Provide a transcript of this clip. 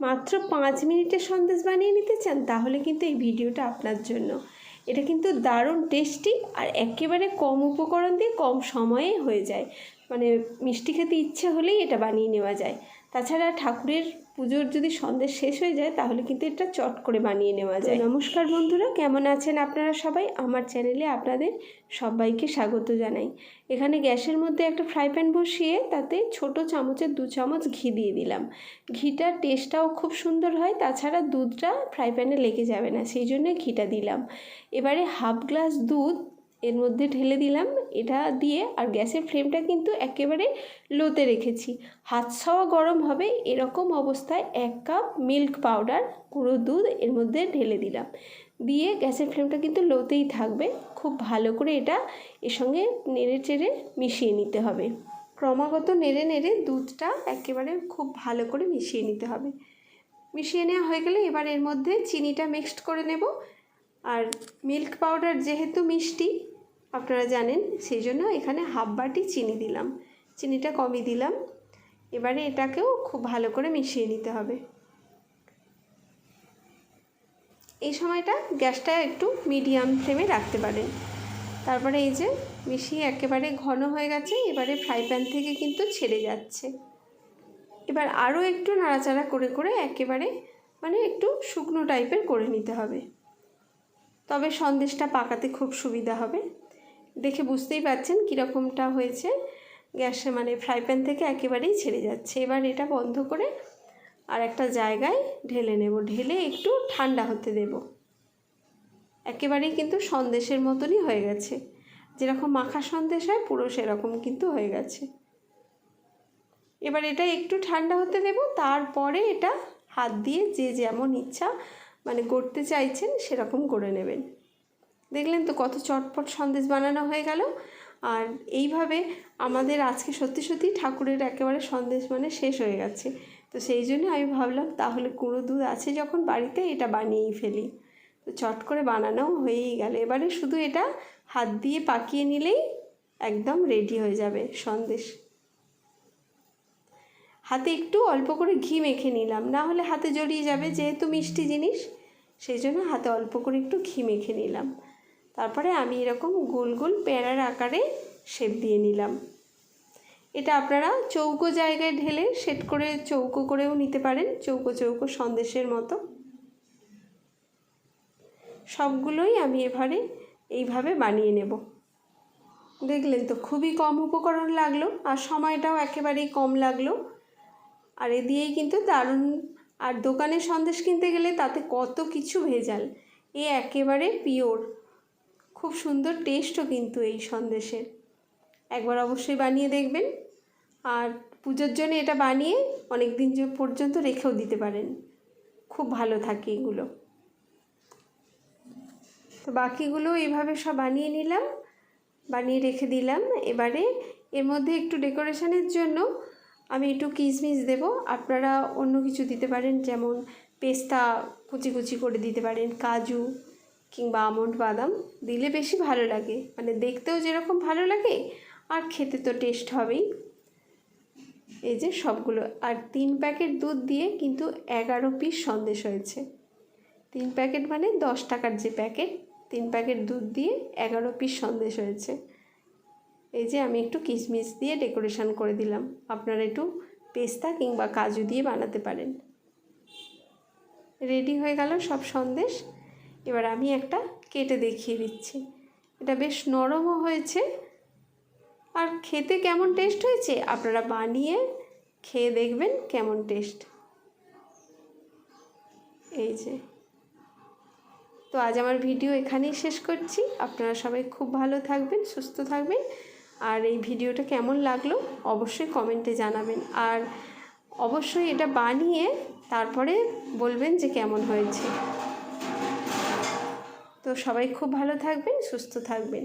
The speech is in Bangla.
মাত্র পাঁচ মিনিটের সন্দেশ বানিয়ে নিতে চান, তাহলে কিন্তু এই ভিডিওটা আপনার জন্য। এটা কিন্তু দারুণ টেস্টি আর একেবারে কম উপকরণ দিয়ে কম সময়ে হয়ে যায়। মানে মিষ্টি খেতে ইচ্ছে হলেই এটা বানিয়ে নেওয়া যায়। তাছাড়া ঠাকুরের পুজোর যদি সন্দেশ শেষ হয়ে যায় তাহলে কিন্তু এটা চট করে বানিয়ে নেওয়া যায়। নমস্কার বন্ধুরা কেমন আছেন আপনারা সবাই? আমার চ্যানেলে আপনাদের সবাইকে স্বাগত জানাই। এখানে গ্যাসের মধ্যে একটা ফ্রাই প্যান বসিয়ে তাতে ছোট চামচের দু চামচ ঘি দিয়ে দিলাম। ঘিটার টেস্টটাও খুব সুন্দর হয় তাছাড়া দুধটা ফ্রাই প্যানে লেগে যাবে না সেই জন্য ঘিটা দিলাম। এবারে হাফ গ্লাস দুধ এর মধ্যে ঢেলে দিলাম, এটা দিয়ে আর গ্যাসের ফ্লেমটা কিন্তু একেবারে লোতে রেখেছি। হাত ছাওয়া গরম হবে, এরকম অবস্থায় এক কাপ মিল্ক পাউডার, গুঁড়ো দুধ এর মধ্যে ঢেলে দিলাম। দিয়ে গ্যাসের ফ্লেমটা কিন্তু লোতেই থাকবে, খুব ভালো করে এটা এর সঙ্গে নেড়ে চেড়ে মিশিয়ে নিতে হবে। ক্রমাগত নেড়ে নেড়ে দুধটা একেবারে খুব ভালো করে মিশিয়ে নিতে হবে। মিশিয়ে নেওয়া হয়ে গেলে এবার এর মধ্যে চিনিটা মিক্সড করে নেব আর মিল্ক পাউডার যেহেতু মিষ্টি, আপনারা জানেন, সেই জন্য এখানে হাফ বাটি চিনি দিলাম। চিনিটা কমই দিলাম। এবারে এটাকেও খুব ভালো করে মিশিয়ে নিতে হবে। এই সময়টা গ্যাসটা একটু মিডিয়াম ফ্লেমে রাখতে পারেন। তারপরে এই যে মিশিয়ে একেবারে ঘন হয়ে গেছে, এবারে ফ্রাই প্যান থেকে কিন্তু ছেড়ে যাচ্ছে। এবার আরও একটু নাড়াচাড়া করে করে একেবারে মানে একটু শুকনো টাইপের করে নিতে হবে। তবে সন্দেশটা পাকাতে খুব সুবিধা হবে। দেখে বুঝতেই পারছেন কীরকমটা হয়েছে। গ্যাসে মানে ফ্রাই প্যান থেকে একেবারেই ছেড়ে যাচ্ছে। এবার এটা বন্ধ করে আর একটা জায়গায় ঢেলে নেব। ঢেলে একটু ঠান্ডা হতে দেব। একেবারেই কিন্তু সন্দেশের মতনই হয়ে গেছে। যেরকম মাখা সন্দেশ হয়, পুরো সেরকম কিন্তু হয়ে গেছে। এবার এটা একটু ঠান্ডা হতে দেব। তারপরে এটা হাত দিয়ে যে যেমন ইচ্ছা মানে করতে চাইছেন সেরকম করে নেবেন। দেখলেন তো কত চটপট সন্দেশ বানানো হয়ে গেল। আর এইভাবে আমাদের আজকে সত্যি সত্যি ঠাকুরের একেবারে সন্দেশ মানে শেষ হয়ে গেছে। তো সেই জন্য আমি ভাবলাম, তাহলে কুঁড়ো দুধ আছে যখন বাড়িতে, এটা বানিয়েই ফেলি। তো চট করে বানানো হয়েই গেল। এবারে শুধু এটা হাত দিয়ে পাকিয়ে নিলেই একদম রেডি হয়ে যাবে সন্দেশ। হাতে একটু অল্প করে ঘি মেখে নিলাম। না হলে হাতে জড়িয়ে যাবে যেহেতু মিষ্টি জিনিস, সেই জন্য হাতে অল্প করে একটু ঘি মেখে নিলাম। তারপরে আমি এরকম গোল গোল প্যারার আকারে শেপ দিয়ে নিলাম। এটা আপনারা চৌকো জায়গায় ঢেলে সেট করে চৌকো করেও নিতে পারেন, চৌকো চৌকো সন্দেশের মতো। সবগুলোই আমি এবারে এইভাবে বানিয়ে নেব। দেখলেন তো খুবই কম উপকরণ লাগল আর সময়টাও একেবারেই কম লাগল। আর এ দিয়েই কিন্তু দারুণ, আর দোকানে সন্দেশ কিনতে গেলে তাতে কত কিছু ভেজাল, এ একেবারে পিওর। খুব সুন্দর টেস্টও কিন্তু এই সন্দেশের। একবার অবশ্যই বানিয়ে দেখবেন। আর পুজোর জন্য এটা বানিয়ে অনেক দিন পর্যন্ত রেখেও দিতে পারেন। খুব ভালো থাকে এগুলো। তো বাকিগুলো এইভাবে সব বানিয়ে নিলাম, বানিয়ে রেখে দিলাম। এবারে এর মধ্যে একটু ডেকোরেশনের জন্য আমি একটু কিশমিশ দেব। আপনারা অন্য কিছু দিতে পারেন, যেমন পেস্তা কুচি কুচি করে দিতে পারেন, কাজু কিংবা আমন্ড বাদাম। দিলে বেশি ভালো লাগে। মানে দেখতেও যেরকম ভালো লাগে, আর খেতে তো টেস্ট হবেই। এই যে সবগুলো। আর তিন প্যাকেট দুধ দিয়ে কিন্তু এগারো পিস সন্দেশ হয়েছে। তিন প্যাকেট মানে দশ টাকার যে প্যাকেট, তিন প্যাকেট দুধ দিয়ে এগারো পিস সন্দেশ হয়েছে। এই যে আমি একটু কিশমিশ দিয়ে ডেকোরেশন করে দিলাম। আপনারা একটু পেস্তা কিংবা কাজু দিয়ে বানাতে পারেন। রেডি হয়ে গেল সব সন্দেশ। এবার আমি একটা কেটে দেখিয়ে দিচ্ছি। এটা বেশ নরমও হয়েছে। আর খেতে কেমন টেস্ট হয়েছে? আপনারা বানিয়ে খেয়ে দেখবেন কেমন টেস্ট। এই যে। তো আজ আমার ভিডিও এখানেই শেষ করছি। আপনারা সবাই খুব ভালো থাকবেন, সুস্থ থাকবেন। আর এই ভিডিওটা কেমন লাগল অবশ্যই কমেন্টে জানাবেন। আর অবশ্যই এটা বানিয়ে তারপরে বলবেন যে কেমন হয়েছে। তো সবাই খুব ভালো থাকবেন, সুস্থ থাকবেন।